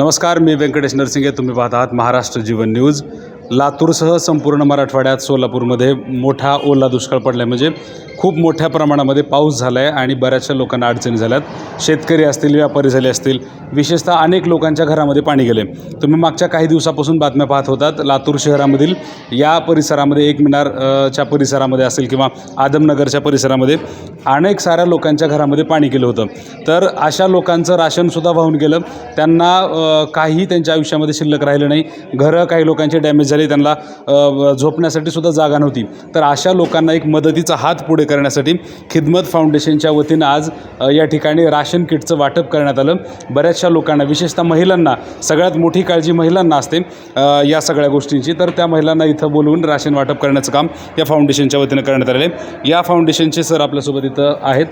नमस्कार मी व्यंकटेश नरसिंगे. तुम्ही पाहत आहात महाराष्ट्र जीवन न्यूज. लातूरसह संपूर्ण मराठवाड्यात सोलापूरमध्ये मोठा ओला दुष्काळ पडला आहे म्हणजे खूप मोठ्या प्रमाणामध्ये पाऊस झाला आहे आणि बऱ्याचशा लोकांना अडचणी झाल्यात. शेतकरी असतील व्यापारी झाले असतील विशेषतः अनेक लोकांच्या घरामध्ये पाणी गेले. तुम्ही मागच्या काही दिवसापासून बातम्या पाहत होतात लातूर शहरामधील या परिसरामध्ये एक मिनारच्या परिसरामध्ये असेल किंवा आदमनगरच्या परिसरामध्ये अनेक साऱ्या लोकांच्या घरामध्ये पाणी गेलं होतं. तर अशा लोकांचं राशनसुद्धा वाहून गेलं. त्यांना काही त्यांच्या आयुष्यामध्ये शिल्लक राहिलं नाही. घरं काही लोकांचे डॅमेज झाले त्यांना झोपण्यासाठी सुद्धा जागा नव्हती. तर अशा लोकांना एक मदतीचा हात पुढे करण्यासाठी खिदमत फाउंडेशनच्या वतीनं आज या ठिकाणी राशन किटचं वाटप करण्यात आलं. बऱ्याचशा लोकांना विशेषतः महिलांना सगळ्यात मोठी काळजी महिलांना असते या सगळ्या गोष्टींची. तर त्या महिलांना इथं बोलवून राशन वाटप करण्याचं काम या फाउंडेशनच्या वतीनं करण्यात आलेलं आहे. या फाउंडेशनचे सर आपल्यासोबत इथं आहेत.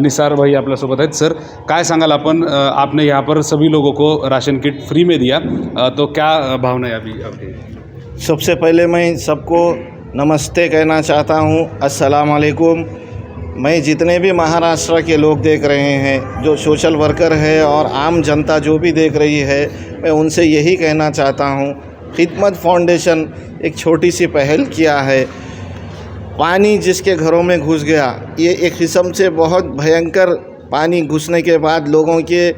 निसार भाई आपल्यासोबत आहेत. सर काय सांगाल आपण? आपने यहाँ पर सभी लोगों को राशन किट फ्री में दिया. तो क्या भावना है अभी आपकी? सबसे पहले मैं सबको नमस्ते कहना चाहता हूँ। अस्सलाम वालेकुम। मैं जितने भी महाराष्ट्र के लोग देख रहे हैं, जो सोशल वर्कर है और आम जनता जो भी देख रही है, मैं उनसे यही कहना चाहता हूँ, खिदमत फाउंडेशन एक छोटी सी पहल किया है। पानी जिसके घरों में घुस गया, ये एक किस्म से बहुत भयंकर पानी घुसने के बाद लोगों के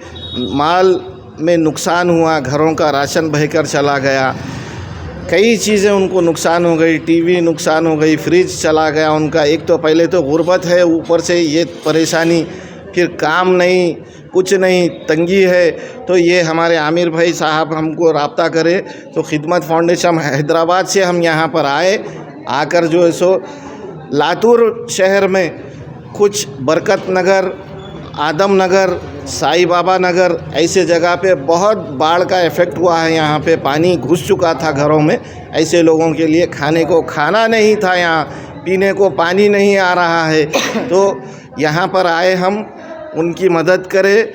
माल में नुकसान हुआ, घरों का राशन बहकर चला गया। कई चीज़ें उनको नुकसान हो गई, टीवी नुकसान हो गई, फ्रिज चला गया उनका। एक तो पहले तो गुर्बत है, ऊपर से ये परेशानी फिर काम नहीं, कुछ नहीं, तंगी है। तो ये हमारे आमिर भाई साहब हमको रबता करे तो खिदमत फाउंडेशन हैदराबाद से हम यहाँ पर आए, आकर जो है सो, लातूर शहर में कुछ बरकत नगर आदम नगर, साई बाबा नगर, ऐसे जगह पे बहुत बाढ़ का इफ़ेक्ट हुआ है यहाँ पे। पानी घुस चुका था घरों में। ऐसे लोगों के लिए खाने को खाना नहीं था यहाँ। पीने को पानी नहीं आ रहा है। तो यहाँ पर आए हम, उनकी मदद करें।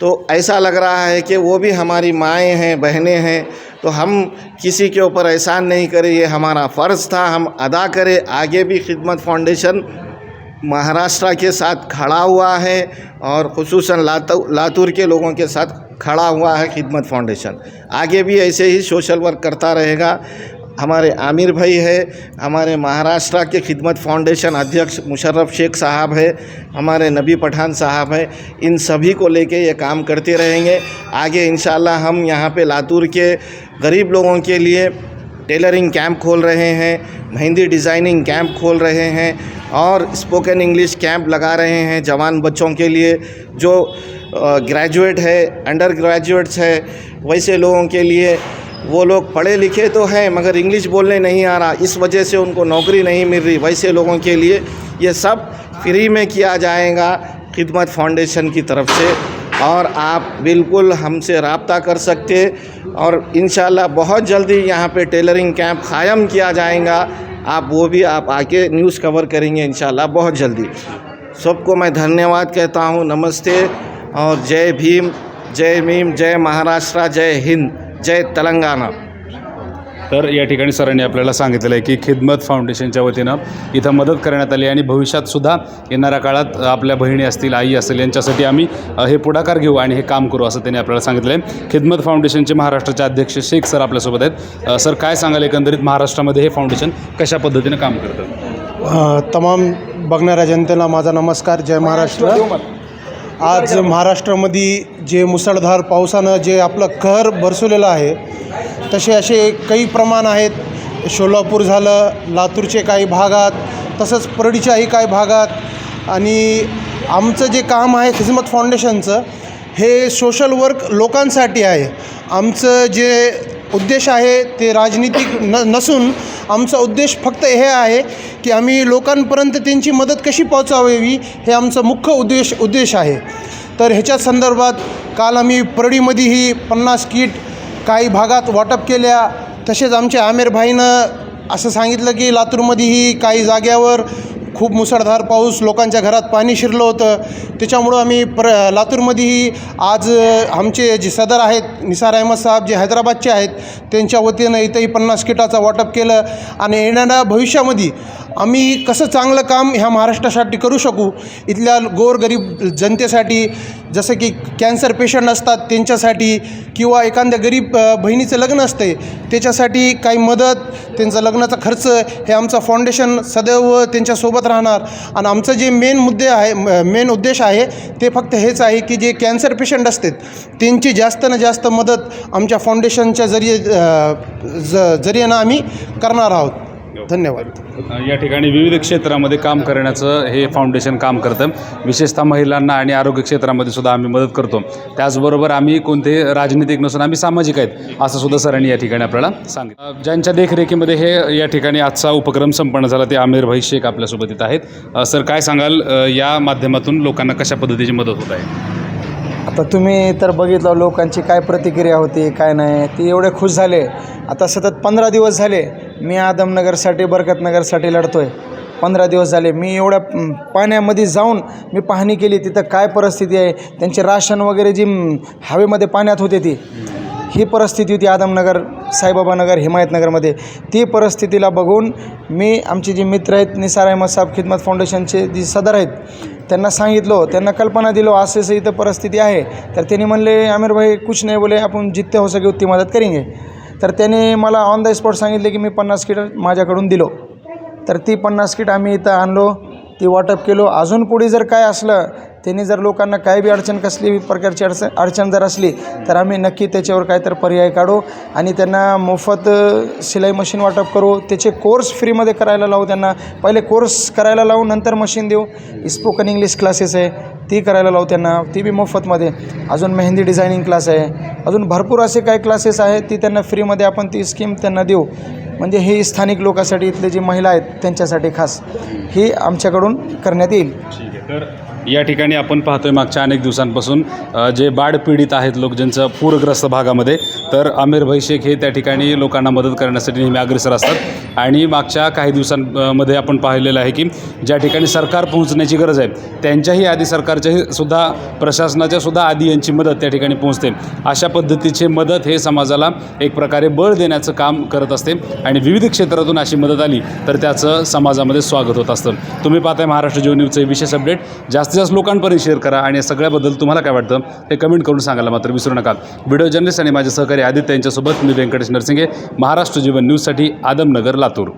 तो ऐसा लग रहा है कि वो भी हमारी माएँ हैं, बहनें हैं। तो हम किसी के ऊपर एहसान नहीं करें। ये हमारा फ़र्ज़ था। हम अदा करें। आगे भी खिदमत फाउंडेशन महाराष्ट्र के साथ खड़ा हुआ है और खसूस लातू, लातूर के लोगों के साथ खड़ा हुआ है खिदमत फाउंडेशन। आगे भी ऐसे ही सोशल वर्क करता रहेगा। हमारे आमिर भाई है, हमारे महाराष्ट्र के खिदमत फाउंडेशन अध्यक्ष मुशर्रफ शेख साहब है, हमारे नबी पठान साहब है, इन सभी को लेके ये काम करते रहेंगे। आगे इन हम यहाँ पे लातूर के गरीब लोगों के लिए टेलरिंग कैंप खोल रहे हैं, मेहंदी डिज़ाइनिंग कैंप खोल रहे हैं और स्पोकन इंग्लिश कैंप लगा रहे हैं जवान बच्चों के लिए, जो ग्रेजुएट है अंडर ग्रेजुएट्स है, वैसे लोगों के लिए वो लोग पढ़े लिखे तो हैं, मगर इंग्लिश बोलने नहीं आ रहा, इस वजह से उनको नौकरी नहीं मिल रही, वैसे लोगों के लिए ये सब फ्री में किया जाएगा, खिदमत फाउंडेशन की तरफ़ से। और आप बिल्कुल हमसे रबता कर सकते और इन बहुत जल्दी यहाँ पे टेलरिंग कैंप क़ायम किया जाएगा। आप वो भी आप आके न्यूज़ कवर करेंगे इन बहुत जल्दी। सबको मैं धन्यवाद कहता हूँ। नमस्ते और जय भीम जय भीम, जय महाराष्ट्र, जय हिंद, जय तेलंगाना। तर या ठिकाणी सरांनी आपल्याला सांगितलेलं आहे की खिदमत फाउंडेशनच्या वतीनं इथं मदत करण्यात आली आणि भविष्यात सुद्धा येणाऱ्या काळात आपल्या बहिणी असतील आई असेल यांच्यासाठी आम्ही हे पुढाकार घेऊ आणि हे काम करू असं त्यांनी आपल्याला सांगितलं आहे. खिदमत फाउंडेशनचे महाराष्ट्राचे अध्यक्ष शेख सर आपल्यासोबत आहेत. सर काय सांगाल एकंदरीत महाराष्ट्रामध्ये हे फाउंडेशन कशा पद्धतीनं काम करतं? तमाम बघणाऱ्या जनतेला माझा नमस्कार. जय महाराष्ट्र. आज महाराष्ट्रामध्ये जे मुसळधार पावसानं जे आपलं कहर बरसवलेलं आहे तसे असे काही प्रमाण आहेत. सोलापूर झालं लातूरचे काही भागात तसंच परडीच्याही काही भागात. आणि आमचं जे काम आहे खिजमत फाउंडेशनचं हे सोशल वर्क लोकांसाठी आहे. आमचं जे उद्देश आहे ते राजनीतिक न नसून आमचा उद्देश फक्त हे आहे की आम्ही लोकांपर्यंत त्यांची मदत कशी पोहोचावी हे आमचं मुख्य उद्देश उद्देश आहे. तर ह्याच्या संदर्भात काल आम्ही परळीमध्येही पन्नास किट काही भागात वाटप केल्या. तसेच आमच्या आमेर भाईनं असं सांगितलं की लातूरमध्येही काही जाग्यावर खूप मुसळधार पाऊस लोकांच्या घरात पाणी शिरलं होतं. त्याच्यामुळं आम्ही पर लातूरमध्येही आज आमचे जे सदर आहेत निसार अहमद साहेब जे हैदराबादचे आहेत त्यांच्या वतीनं इथंही पन्नास किटाचं वाटप केलं आणि येणाऱ्या भविष्यामध्ये आम्ही कसं चांगलं काम ह्या महाराष्ट्रासाठी करू शकू? इथल्या गोरगरीब जनतेसाठी जसं की कॅन्सर पेशंट असतात त्यांच्यासाठी किंवा एखाद्या गरीब बहिणीचं लग्न असते त्याच्यासाठी काही मदत त्यांचा लग्नाचा खर्च हे आमचं फाउंडेशन सदैव त्यांच्यासोबत राहणार. आणि आमचं जे मेन मुद्दे आहे मेन उद्देश आहे ते फक्त हेच आहे की जे कॅन्सर पेशंट असतात त्यांची जास्त ना जास्त मदत आमच्या फाउंडेशनच्या जरिये ज जरियेनं आम्ही करणार आहोत. धन्यवाद. या ठिकाणी विविध क्षेत्रामध्ये काम करण्याचं हे फाउंडेशन काम करतं. विशेषतः महिलांना आणि आरोग्य क्षेत्रामध्ये सुद्धा आम्ही मदत करतो. त्याचबरोबर आम्ही कोणते राजनीतिक नसून आम्ही सामाजिक आहेत असं सुद्धा सरांनी या ठिकाणी आपल्याला सांगितलं. ज्यांच्या देखरेखीमध्ये हे या ठिकाणी आजचा उपक्रम संपन्न झाला ते आमिर भाई शेख आपल्यासोबत येत आहेत. सर काय सांगाल या माध्यमातून लोकांना कशा पद्धतीची मदत होत आहे? आता तुम्ही तर बघितलं लोकांची काय प्रतिक्रिया होती काय नाही ते एवढे खुश झाले. आता सतत पंधरा दिवस झाले मी आदमनगरसाठी बरकतनगरसाठी लढतो आहे पंधरा दिवस झाले मी एवढ्या पाण्यामध्ये जाऊन मी पाहणी केली तिथं काय परिस्थिती आहे त्यांचे राशन वगैरे जी हवेमध्ये पाण्यात होते ती ही परिस्थिती होती आदमनगर साईबाबानगर हिमायतनगरमध्ये. ती परिस्थितीला बघून मी आमचे जे मित्र आहेत निसार अहमद साहेब खिदमत फाउंडेशनचे जे सदर आहेत त्यांना सांगितलं त्यांना कल्पना दिलो असं असं इथं परिस्थिती आहे. तर त्यांनी म्हणले आमिर भाई कुछ नाही बोले आपण जितते हो सके उतनी मदत करेंगे. तर त्याने मला ऑन द स्पॉट सांगितले की मी पन्नास किट माझ्याकडून दिलो. तर ती पन्नास किट आम्ही इथं आणलो. ती वाटप केलो. अजून पुढे जर काय असलं त्यांनी जर लोकांना काय बी अडचण कसली प्रकारची अडचण अडचण जर असली तर आम्ही नक्की त्याच्यावर काहीतरी पर्याय काढू आणि त्यांना मोफत शिलाई मशीन वाटप करू. त्याचे कोर्स फ्रीमध्ये करायला लावू त्यांना. पहिले कोर्स करायला लावू नंतर मशीन देऊ. स्पोकन इंग्लिश क्लासेस आहे ती करायला लावू त्यांना. ती बी मोफतमध्ये. अजून मेहंदी डिझायनिंग क्लास आहे. अजून भरपूर असे काही क्लासेस आहेत ती त्यांना फ्रीमध्ये आपण ती स्कीम त्यांना देऊ. म्हणजे हे स्थानिक लोकांसाठी इथले जी महिला आहेत त्यांच्यासाठी खास ही आमच्याकडून करण्यात येईल. ठीक आहे. तर या ठिकाणी आपण पाहतोय मागच्या अनेक दिवसांपासून जे बाढ पीडित आहेत लोक ज्यांचं पूरग्रस्त भागामध्ये तर आमिर भाई शेख हे त्या ठिकाणी लोकांना मदत करण्यासाठी नेहमी अग्रेसर असतात. आणि मागच्या काही दिवसांमध्ये आपण पाहिलेलं आहे की ज्या ठिकाणी सरकार पोहोचण्याची गरज आहे त्यांच्याही आधी सरकारच्याही सुद्धा प्रशासनाच्या सुद्धा आधी यांची मदत त्या ठिकाणी पोहोचते. अशा पद्धतीचे मदत हे समाजाला एक प्रकारे बळ देण्याचं काम करत असते आणि विविध क्षेत्रातून अशी मदत आली तर त्याचं समाजामध्ये स्वागत होत असतं. तुम्ही पाहताय महाराष्ट्र जीवन न्यूजचे विशेष अपडेट. जास्त जास्तीत जास्त लोकांपर्यंत शेअर करा आणि या सगळ्याबद्दल तुम्हाला काय वाटतं हे कमेंट करून सांगायला मात्र विसरू नका. व्हिडिओ जर्नलिस्ट आणि माझे सहकारी आदित्य यांच्यासोबत मी व्यंकटेश नरसिंगे महाराष्ट्र जीवन न्यूजसाठी आदमनगर लातूर.